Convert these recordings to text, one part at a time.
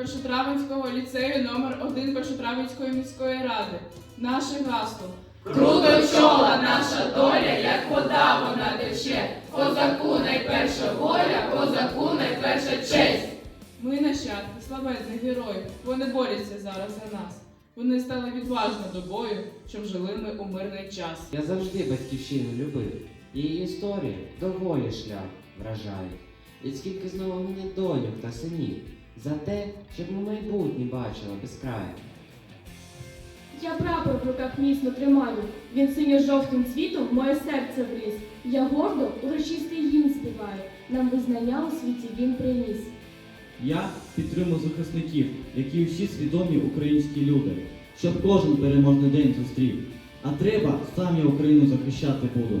Першотравенського ліцею номер 1 Першотравенської міської ради. Наше гасло. Круто чола наша доля, як вода вона тече. Козаку найперша воля, козаку найперша честь. Ми нащадки славетних героїв. Вони борються зараз за нас. Вони стали відважно до бою, щоб жили ми у мирний час. Я завжди батьківщину любив. Її історія доволі шлях вражає. І скільки знову мене доньок та синів за те, щоб ми майбутнє бачили без краю. Я прапор в руках міцно тримаю. Він синьо-жовтим цвітом моє серце вріс. Я гордо урочистий гімн співаю. Нам визнання у світі він приніс. Я підтримую захисників, які всі свідомі українські люди, щоб кожен переможний день зустрів. А треба, сам я Україну захищати буду.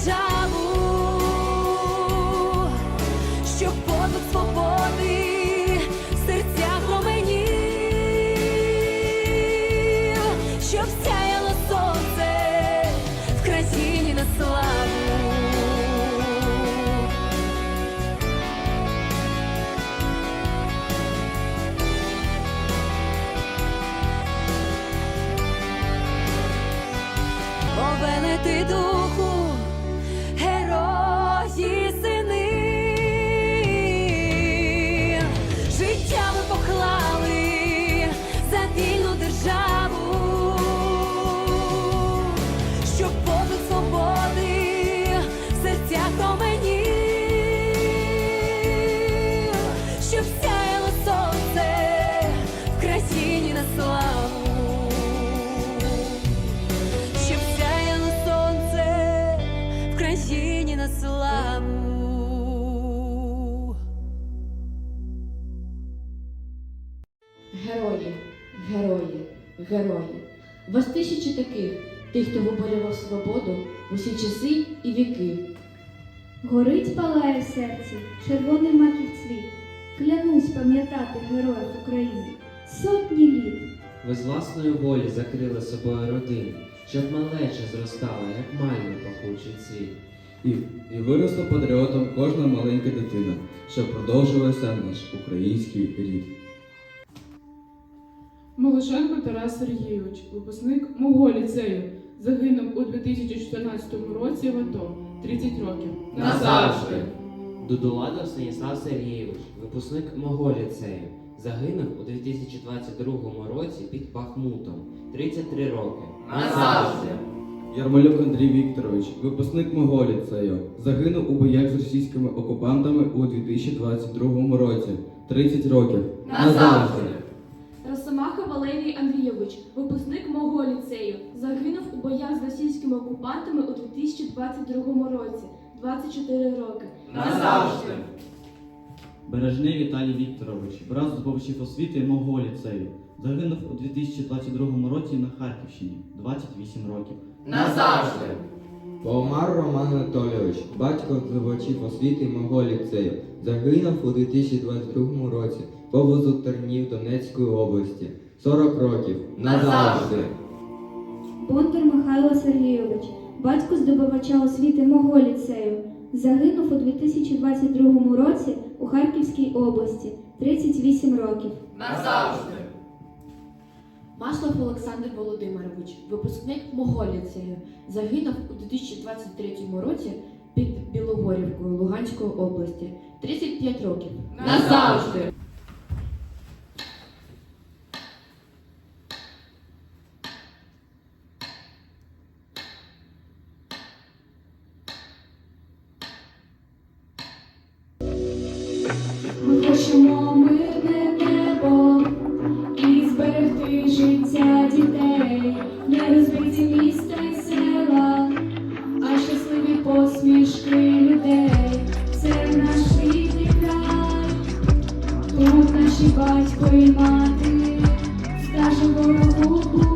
desire. Герої, герої. Вас тисячі таких, тих, хто виборював свободу в усі часи і віки. Горить палає в серці червоний маків цвіт. Клянусь пам'ятати героїв України сотні літ. Ви з власної волі закрили собою родину, щоб малеча зростала, як мальва пахучий цвіт. І, і виросла патріотом кожна маленька дитина, щоб продовжувався наш український рід. Милошенко Тарас Сергійович, випускник мого ліцею, загинув у 2014 році в АТО 30 років. Назавжди. Дудуладов Станіслав Сергійович, випускник мого ліцею, загинув у 2022 році під Бахмутом. 33 роки. Назавжди. Ярмолюк Андрій Вікторович, випускник мого ліцею, загинув у боях з російськими окупантами у 2022 році. 30 років. Назавжди. Росомаха випускник мого ліцею, загинув у боях з російськими окупантами у 2022 році. 24 роки. Назавжди. Бережний Віталій Вікторович, брат здобувачів освіти мого ліцею, загинув у 2022 році на Харківщині, 28 років. Назавжди. Паумар Роман Анатолійович, батько здобувачів освіти мого ліцею, загинув у 2022 році поблизу Тернів Донецької області. 40 років. Назавжди. Бондар Михайло Сергійович, батько здобувача освіти мого ліцею, загинув у 2022 році у Харківській області 38 років. Назавжди. Маслов Олександр Володимирович, випускник мого ліцею, загинув у 2023 році під Білогорівкою Луганської області. 35 років. Назавжди. Будь наші батько і мати, скаже ворогу.